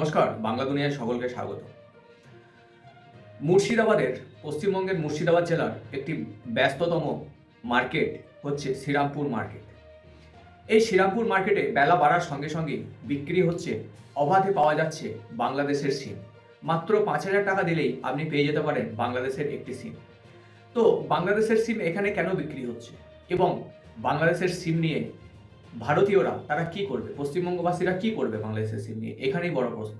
নমস্কার, বাংলা দুনিয়ায় সকলকে স্বাগত। মুর্শিদাবাদের, পশ্চিমবঙ্গের মুর্শিদাবাদ জেলার একটি ব্যস্ততম মার্কেট হচ্ছে শ্রীরামপুর মার্কেট। এই শ্রীরামপুর মার্কেটে বেলা বাড়ার সঙ্গে সঙ্গে বিক্রি হচ্ছে, অবাধে পাওয়া যাচ্ছে বাংলাদেশের সিম। মাত্র পাঁচ হাজার টাকা দিলেই আপনি পেয়ে যেতে পারেন বাংলাদেশের একটি সিম। তো বাংলাদেশের সিম এখানে কেন বিক্রি হচ্ছে? এবং বাংলাদেশের সিম নিয়ে ভারতীয়রা, তারা কি করবে? পশ্চিমবঙ্গবাসীরা কি করবে বাংলাদেশের সিম নিয়ে? এখানেই বড় প্রশ্ন।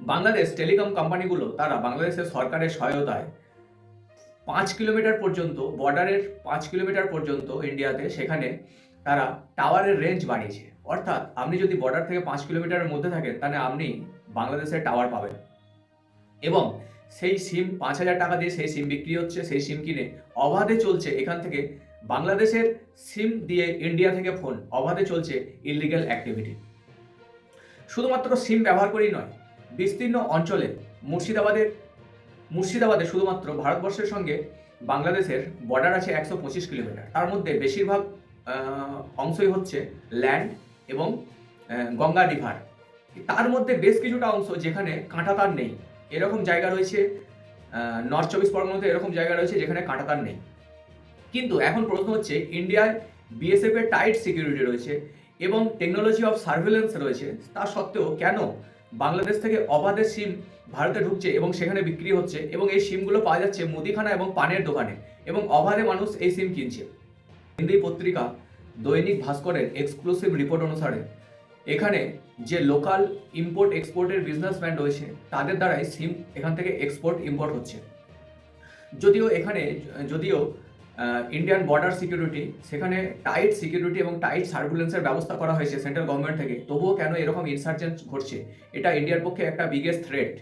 বাংলাদেশ টেলিকম কোম্পানিগুলো, তারা বাংলাদেশের সরকারের সহায়তায় পাঁচ কিলোমিটার পর্যন্ত, বর্ডারের পাঁচ কিলোমিটার পর্যন্ত ইন্ডিয়াতে সেখানে তারা টাওয়ারের রেঞ্জ বাড়িয়েছে অর্থাৎ আপনি যদি বর্ডার থেকে পাঁচ কিলোমিটারের মধ্যে থাকেন, তাহলে আপনি বাংলাদেশের টাওয়ার পাবেন। এবং সেই সিম পাঁচ হাজার টাকা দিয়ে সেই সিম বিক্রি হচ্ছে, সেই সিম কিনে অবাধে চলছে। এখান থেকে বাংলাদেশের সিম দিয়ে ইন্ডিয়া থেকে ফোন অবাধে চলছে ইলিগ্যাল অ্যাক্টিভিটি শুধুমাত্র সিম ব্যবহার করেই নয়, বিস্তীর্ণ অঞ্চলে মুর্শিদাবাদের, মুর্শিদাবাদে শুধুমাত্র ভারতবর্ষের সঙ্গে বাংলাদেশের বর্ডার আছে একশো পঁচিশ কিলোমিটার। তার মধ্যে বেশিরভাগ অংশই হচ্ছে ল্যান্ড এবং গঙ্গা রিভার তার মধ্যে বেশ কিছুটা অংশ যেখানে কাঁটাতার নেই। এরকম জায়গা রয়েছে নর্থ চব্বিশ পরগনাতে এরকম জায়গা রয়েছে যেখানে কাঁটাতার নেই। কিন্তু এখন প্রশ্ন হচ্ছে ইন্ডিয়ায় বিএসএফ এর টাইট সিকিউরিটি রয়েছে এবং টেকনোলজি অফ সার্ভেলেন্স রয়েছে। তা সত্ত্বেও কেন বাংলাদেশ থেকে অবাধে সিম ভারতে ঢুকছে এবং সেখানে বিক্রি হচ্ছে এবং এই সিমগুলো পাওয়া যাচ্ছে মুদিখানা এবং পানের দোকানে এবং অবাধে মানুষ এই সিম কিনছে? হিন্দি পত্রিকা দৈনিক ভাস্করের এক্সক্লুসিভ রিপোর্ট অনুসারে, এখানে যে লোকাল ইম্পোর্ট এক্সপোর্টের বিজনেসম্যান রয়েছে, তাদের দ্বারাই সিম এখান থেকে এক্সপোর্ট ইম্পোর্ট হচ্ছে। যদিও এখানে, যদিও ইন্ডিয়ান বর্ডার সিকিউরিটি সেখানে টাইট সিকিউরিটি এবং টাইট সার্ভুলেন্সের ব্যবস্থা করা হয়েছে সেন্ট্রাল গভর্নমেন্ট থেকে। তবুও কেন এরকম ইনসার্জেন্স ঘটছে? এটা ইন্ডিয়ার পক্ষে একটা বিগেস্ট থ্রেট